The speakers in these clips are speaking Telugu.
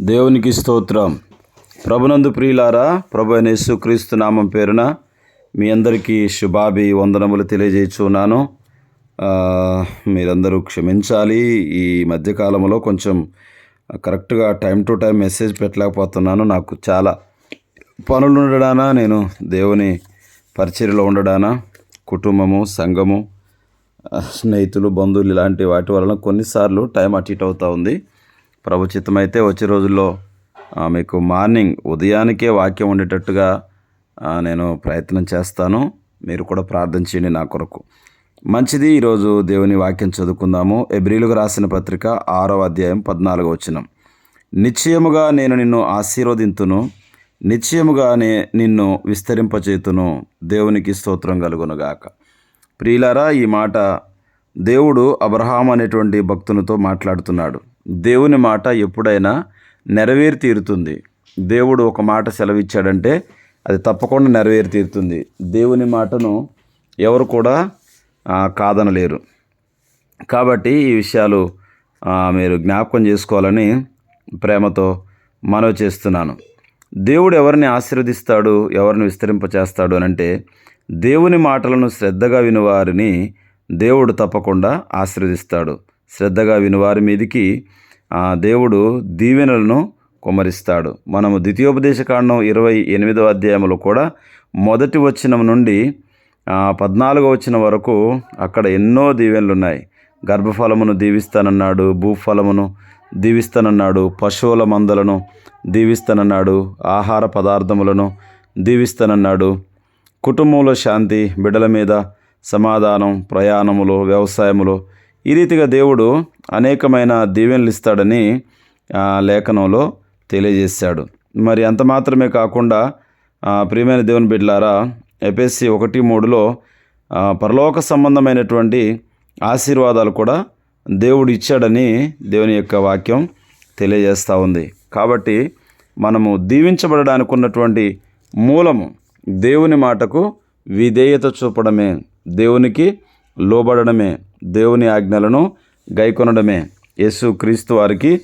దేవునికి స్తోత్రం. ప్రభునందు ప్రియులారా ప్రభు అయిన యేసుక్రీస్తు నామం పేరున మీ అందరికీ శుభాభి వందనములు తెలియజేస్తున్నాను మీరందరూ క్షమించాలి. ఈ మధ్యకాలంలో కొంచెం కరెక్ట్గా టైం టు టైం మెసేజ్ పెట్టలేకపోతున్నాను. నాకు చాలా పనులు ఉండడానా నేను దేవుని పరిచర్లో ఉండడానా కుటుంబము సంఘము స్నేహితులు బంధువులు ఇలాంటి వాటి వలన కొన్నిసార్లు టైం అటు ఇటు అవుతూ ఉంది. ప్రభుచితమైతే వచ్చే రోజుల్లో మీకు మార్నింగ్ ఉదయానికే వాక్యం ఉండేటట్టుగా నేను ప్రయత్నం చేస్తాను. మీరు కూడా ప్రార్థన చేయండి నా కొరకు. మంచిది ఈరోజు దేవుని వాక్యం చదువుకుందాము. ఎబ్రిలుగా రాసిన పత్రిక ఆరవ అధ్యాయం పద్నాలుగో వచనం. నిశ్చయముగా నేను నిన్ను ఆశీర్వదింతును నిశ్చయముగానే నిన్ను విస్తరింపచేతును దేవునికి స్తోత్రం కలుగునుగాక ప్రియులారా ఈ మాట దేవుడు అబ్రహాం అనేటువంటి భక్తునితో మాట్లాడుతున్నాడు. దేవుని మాట ఎప్పుడైనా నెరవేరి తీరుతుంది దేవుడు ఒక మాట సెలవిచ్చాడంటే అది తప్పకుండా నెరవేరి తీరుతుంది దేవుని మాటను ఎవరు కూడా కాదనలేరు. కాబట్టి ఈ విషయాలు మీరు జ్ఞాపకం చేసుకోవాలని ప్రేమతో మనవి చేస్తున్నాను. దేవుడు ఎవరిని ఆశీర్వదిస్తాడు ఎవరిని విస్తరింపచేస్తాడు అని అంటే దేవుని మాటలను శ్రద్ధగా వినివారిని దేవుడు తప్పకుండా ఆశీర్వదిస్తాడు. శ్రద్ధగా వినివారి మీదికి దేవుడు దీవెనలను కుమరిస్తాడు మనము ద్వితీయోపదేశకాండం ఇరవై ఎనిమిదవ అధ్యాయంలో కూడా మొదటి వచనం నుండి పద్నాలుగో వచ్చిన వరకు అక్కడ ఎన్నో దీవెనలు ఉన్నాయి గర్భఫలమును దీవిస్తానన్నాడు భూఫలమును దీవిస్తానన్నాడు పశువుల మందలను దీవిస్తానన్నాడు ఆహార పదార్థములను దీవిస్తానన్నాడు. కుటుంబంలో శాంతి బిడ్డల మీద సమాధానం ప్రయాణములు వ్యవసాయములు ఈ రీతిగా దేవుడు అనేకమైన దీవెనలు ఇస్తాడని లేఖనంలో తెలియజేశాడు. మరి అంత మాత్రమే కాకుండా ప్రియమైన దేవుని బిడ్లారా ఎపిఎస్సి ఒకటి మూడులో పరలోక సంబంధమైనటువంటి ఆశీర్వాదాలు కూడా దేవుడు ఇచ్చాడని దేవుని యొక్క వాక్యం తెలియజేస్తూ ఉంది. కాబట్టి మనము దీవించబడడానికి ఉన్నటువంటి మూలము దేవుని మాటకు విధేయత చూపడమే దేవునికి లోబడడమే. దేవుని ఆజ్ఞలను గైకొనడమే. యేసు క్రీస్తు వారికి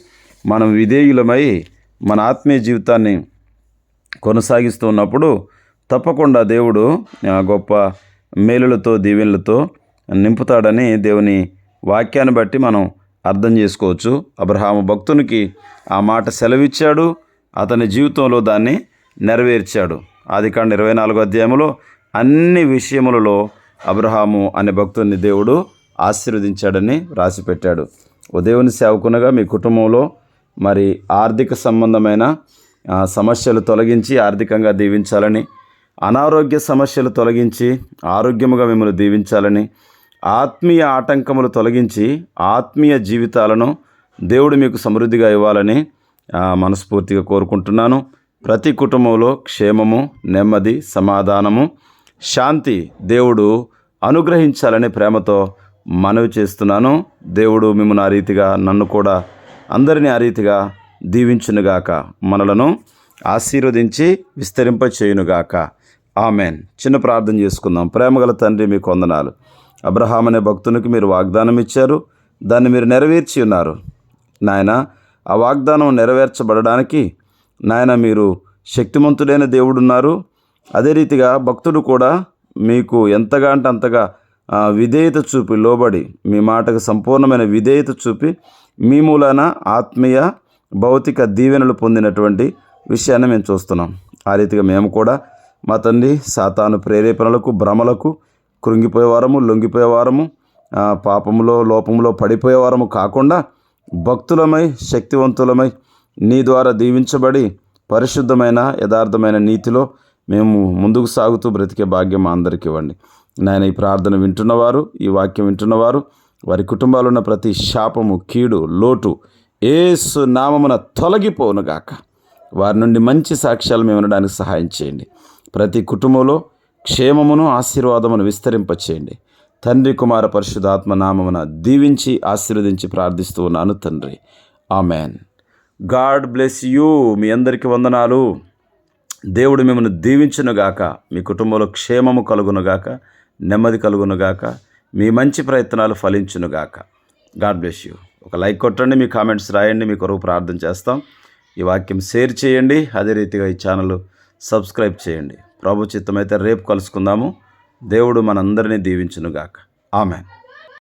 మనం విధేయులమై మన ఆత్మీయ జీవితాన్ని కొనసాగిస్తూ ఉన్నప్పుడు తప్పకుండా దేవుడు గొప్ప మేలులతో దీవెనలతో నింపుతాడని దేవుని వాక్యాన్ని బట్టి మనం అర్థం చేసుకోవచ్చు. అబ్రహాము భక్తునికి ఆ మాట సెలవిచ్చాడు. అతని జీవితంలో దాన్ని నెరవేర్చాడు. ఆదికాండ ఇరవై నాలుగో అధ్యాయంలో అన్ని విషయములలో అబ్రహాము అనే భక్తుని దేవుడు ఆశీర్వదించాడని రాసిపెట్టాడు. ఉదయం సేవకునగా మీ కుటుంబంలో మరి ఆర్థిక సంబంధమైన సమస్యలు తొలగించి ఆర్థికంగా దీవించాలని అనారోగ్య సమస్యలు తొలగించి ఆరోగ్యముగా మిమ్మల్ని దీవించాలని ఆత్మీయ ఆటంకములు తొలగించి ఆత్మీయ జీవితాలను దేవుడు మీకు సమృద్ధిగా ఇవ్వాలని మనస్ఫూర్తిగా కోరుకుంటున్నాను. ప్రతి కుటుంబంలో క్షేమము నెమ్మది సమాధానము శాంతి దేవుడు అనుగ్రహించాలని ప్రేమతో మనవి చేస్తున్నాను. దేవుడు మిమ్మల్ని ఆ రీతిగా నన్ను కూడా అందరినీ ఆ రీతిగా దీవించునుగాక. మనలను ఆశీర్వదించి విస్తరింప చేయునుగాక ఆమెన్. చిన్న ప్రార్థన చేసుకుందాం. ప్రేమగల తండ్రి మీకు వందనాలు. అబ్రహాం అనే భక్తునికి మీరు వాగ్దానం ఇచ్చారు. దాన్ని మీరు నెరవేర్చి ఉన్నారు. నాయన ఆ వాగ్దానం నెరవేర్చబడడానికి నాయన మీరు శక్తిమంతుడైన దేవుడున్నారు. అదే రీతిగా భక్తుడు కూడా మీకు ఎంతగా అంటే అంతగా విధేయత చూపి లోబడి మీ మాటకు సంపూర్ణమైన విధేయత చూపి మీ మూలాన ఆత్మీయ భౌతిక దీవెనలు పొందినటువంటి విషయాన్ని మేము చూస్తున్నాం. ఆ రీతిగా మేము కూడా మా తండ్రి సాతాను ప్రేరేపణలకు భ్రమలకు కృంగిపోయేవారము లొంగిపోయేవారము పాపములో లోపములో పడిపోయేవారము కాకుండా భక్తులమై శక్తివంతులమై నీ ద్వారా దీవించబడి పరిశుద్ధమైన యథార్థమైన నీతిలో మేము ముందుకు సాగుతూ బ్రతికే భాగ్యం అందరికి ఇవ్వండి. నాయన ఈ ప్రార్థన వింటున్నవారు ఈ వాక్యం వింటున్నవారు వారి కుటుంబాలు ఉన్న ప్రతి శాపము కీడు లోటు ఏసు నామమున తొలగిపోనుగాక వారి నుండి మంచి సాక్ష్యాలు మేము వినడానికి సహాయం చేయండి. ప్రతి కుటుంబంలో క్షేమమును ఆశీర్వాదమును విస్తరింపచేయండి. తండ్రి కుమార పరిశుధాత్మ నామమున దీవించి ఆశీర్వదించి ప్రార్థిస్తూ ఉన్నాను తండ్రి. ఆమెన్. God bless you. మీ అందరికీ వందనాలు. దేవుడు మిమ్మల్ని దీవించునుగాక మీ కుటుంబంలో క్షేమము కలుగునుగాక నెమ్మది కలుగునుగాక మీ మంచి ప్రయత్నాలు ఫలించునుగాక గాడ్ బ్లెస్ యూ. ఒక లైక్ కొట్టండి మీ కామెంట్స్ రాయండి మీ కొరకు ప్రార్థన చేస్తాం. ఈ వాక్యం షేర్ చేయండి అదే రీతిగా ఈ ఛానల్ సబ్స్క్రైబ్ చేయండి. ప్రభు చిత్తమైతే రేపు కలుసుకుందాము. దేవుడు మనందరినీ దీవించునుగాక ఆమెన్.